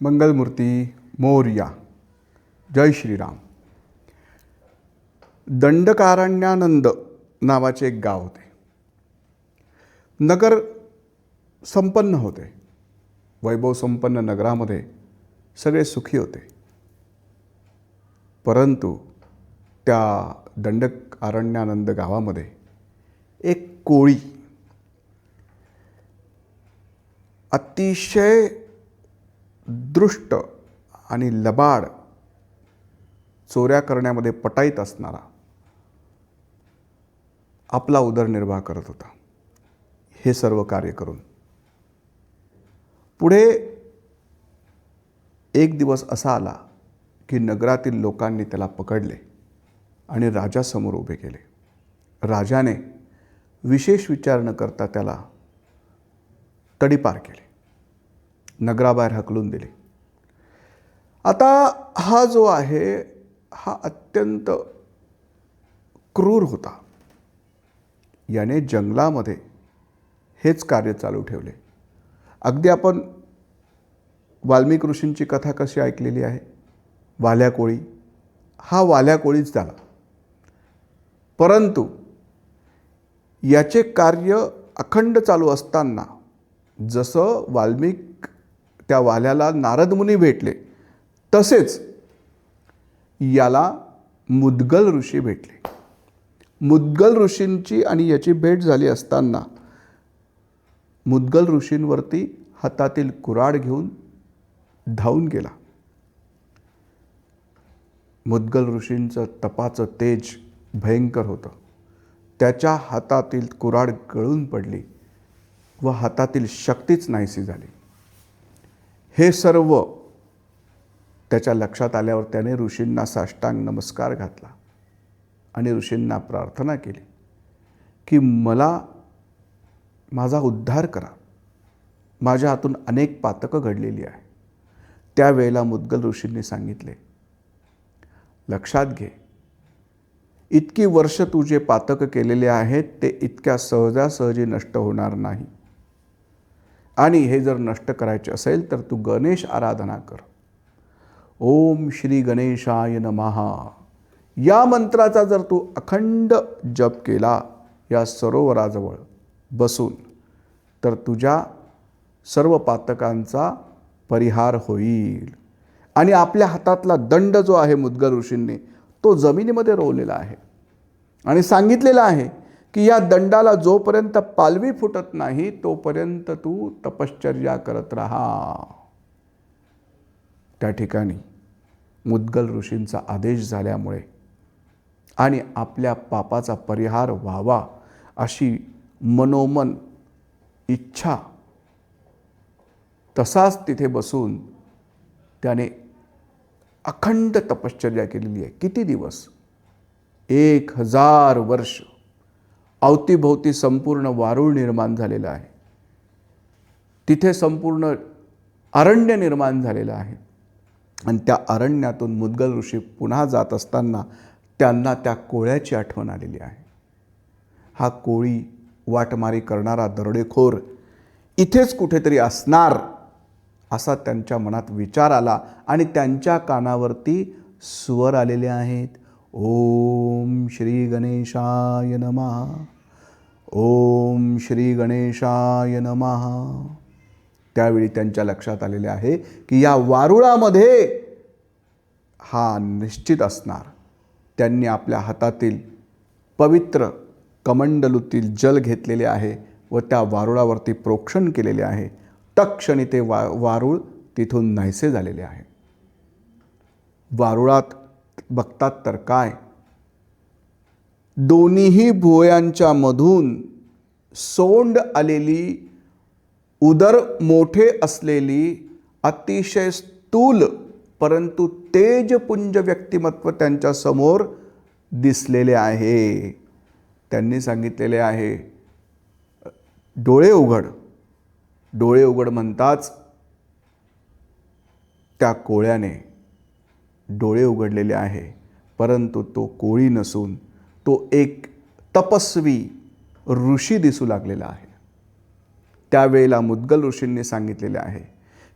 मंगलमूर्ती मोर्या. जय श्रीराम. दंडकारण्यानंद नावाचे एक गाव होते. नगर संपन्न होते. वैभव संपन्न नगरामध्ये सगळे सुखी होते. परंतु त्या दंडकारण्यानंद गावामध्ये एक कोळी अतिशय दृष्ट आणि लबाड चोऱ्या करण्यामध्ये पटाईत असणारा आपला उदरनिर्वाह करत होता. हे सर्व कार्य करून. पुढे एक दिवस असा आला की नगरातील लोकांनी त्याला पकडले आणि राजासमोर उभे केले. राजाने विशेष विचार न करता त्याला तडीपार केले. नगराबाहेर हकलून दिले. आता हा जो आहे हा अत्यंत क्रूर होता. याने जंगलामध्ये हेच कार्य चालू ठेवले. अगदी आपण वाल्मिक ऋषींची कथा कशी ऐकलेली आहे? वाल्या कोळी. हा वाल्या कोळीच झाला. परंतु याचे कार्य अखंड चालू असताना जसं वाल्मिक त्या वाल्याला नारदमुनी भेटले. तसेच याला मुद्गल ऋषी भेटले. मुद्गल ऋषींची आणि याची भेट झाली असताना मुद्गल ऋषींवरती हातातील कुराड घेऊन धावून गेला. मुद्गल ऋषींचं तपाचं तेज भयंकर होतं. त्याच्या हातातील कुराड गळून पडली व हातातील शक्तीच नाहीशी झाली. हे सर्व त्याच्या लक्षात आल्यावर त्याने ऋषींना साष्टांग नमस्कार घातला आणि ऋषींना प्रार्थना केली की मला माझा उद्धार करा. माझ्या हातून अनेक पातकं घडलेली आहे. त्यावेळेला मुद्गल ऋषींनी सांगितले लक्षात घे इतकी वर्ष तू जे पातकं केलेले आहेत ते इतक्या सहजासहजी नष्ट होणार नाही. आणि हे जर नष्ट करायचे असेल तर तू गणेश आराधना कर. ओम श्री गणेशाय नमहा या मंत्राचा जर तू अखंड जप केला या सरोवराजवळ बसून तर तुझ्या सर्व पातकांचा परिहार होईल. आणि आपल्या हातातला दंड जो आहे मुद्गल ऋषींनी तो जमिनीमध्ये रोवलेला आहे. आणि सांगितलेलं आहे की या दंडाला जोपर्यंत पालवी फुटत नाही तोपर्यंत तू तपश्चर्या करत राहा. त्या ठिकाणी मुद्गल ऋषींचा आदेश झाल्यामुळे आणि आपल्या पापाचा परिहार व्हावा अशी मनोमन इच्छा तसाच तिथे बसून त्याने अखंड तपश्चर्या केलेली आहे. किती दिवस? एक हजार वर्ष. अवतीभोवती संपूर्ण वारूळ निर्माण झालेलं आहे. तिथे संपूर्ण अरण्य निर्माण झालेलं आहे. आणि त्या अरण्यातून मुद्गल ऋषी पुन्हा जात असताना त्यांना त्या कोळ्याची आठवण आलेली आहे. हा कोळी वाटमारी करणारा दरोडेखोर इथेच कुठेतरी असणार असा त्यांच्या मनात विचार आला आणि त्यांच्या कानावरती स्वर आलेले आहेत. ओम श्री गणेशाय नमः। ओम श्री गणेशाय नमः। त्यावेळी त्यांच्या लक्षात आलेले आहे की या वारुळामध्ये हा निश्चित असणार. त्यांनी आपल्या हातातील पवित्र कमंडलूतील जल घेतलेले आहे व त्या वारुळावरती प्रोक्षण केलेले आहे. तक्षणी ते वा वारूळ तिथून नाहीसे झालेले आहे. वारुळात बघतात तर काय? दोन्हीही भुवयांच्या मधून सोंड आलेली उदर मोठे असलेली अतिशय स्थूल परंतु तेजपुंज व्यक्तिमत्व त्यांच्यासमोर दिसलेले आहे. त्यांनी सांगितलेले आहे डोळे उघड. डोळे उघड म्हणताच त्या कोळ्याने डोळे उघडलेले आहे परंतु तो कोळी नसून तो एक तपस्वी ऋषी दिसू लागलेला आहे. त्यावेळेला मुद्गल ऋषींनी सांगितलेले आहे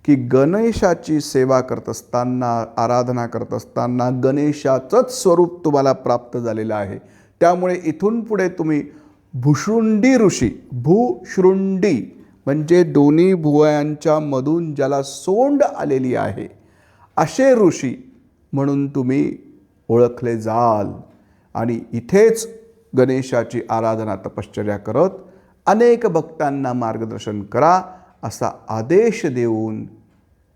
की गणेशाची सेवा करत असताना आराधना करत असताना गणेशाचंच स्वरूप तुम्हाला प्राप्त झालेलं आहे. त्यामुळे इथून पुढे तुम्ही भुशृंडी ऋषी भूशृंडी म्हणजे दोन्ही भुवयांच्या मधून ज्याला सोंड आलेली आहे असे ऋषी म्हणून तुम्ही ओळखले जाल. आणि इथेच गणेशाची आराधना तपश्चर्या करत अनेक भक्तांना मार्गदर्शन करा असा आदेश देऊन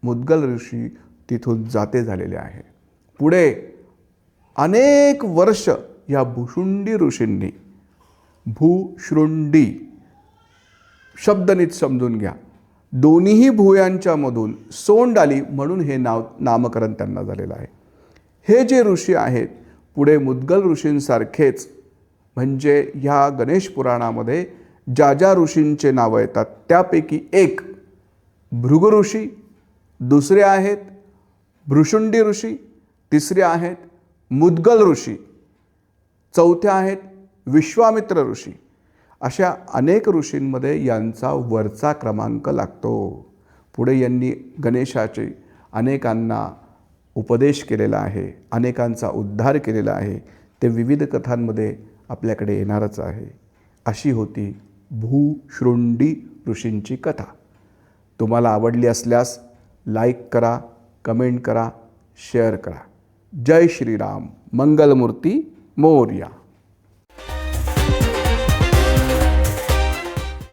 मुद्गल ऋषी तिथून जाते झालेले आहे. पुढे अनेक वर्ष या भुशुंडी ऋषींनी भूशृंडी शब्दनीत समजून घ्या. दोन्हीही भुयांच्यामधून सोंड आली म्हणून हे नाव नामकरण त्यांना झालेलं आहे. हे जे ऋषी आहेत पुढे मुद्गल ऋषींसारखेच म्हणजे ह्या गणेश पुराणामध्ये ज्या ज्या ऋषींचे नावं येतात त्यापैकी एक भृगु ऋषी दुसरे आहेत भृशुंडी ऋषी तिसरे आहेत मुद्गल ऋषी चौथ्या आहेत विश्वामित्र ऋषी. अशा अनेक ऋषींमध्ये यांचा वरचा क्रमांक लागतो. पुढे यांनी गणेशाचे अनेकांना उपदेश केलेला आहे अनेकांचा उद्धार केलेला आहे ते विविध कथांमध्ये आपल्याकडे येणारच आहे. अशी होती भूशृंडी ऋषींची कथा. तुम्हाला आवडली असल्यास लाईक करा कमेंट करा शेअर करा. जय श्रीराम. मंगलमूर्ती मोर्या.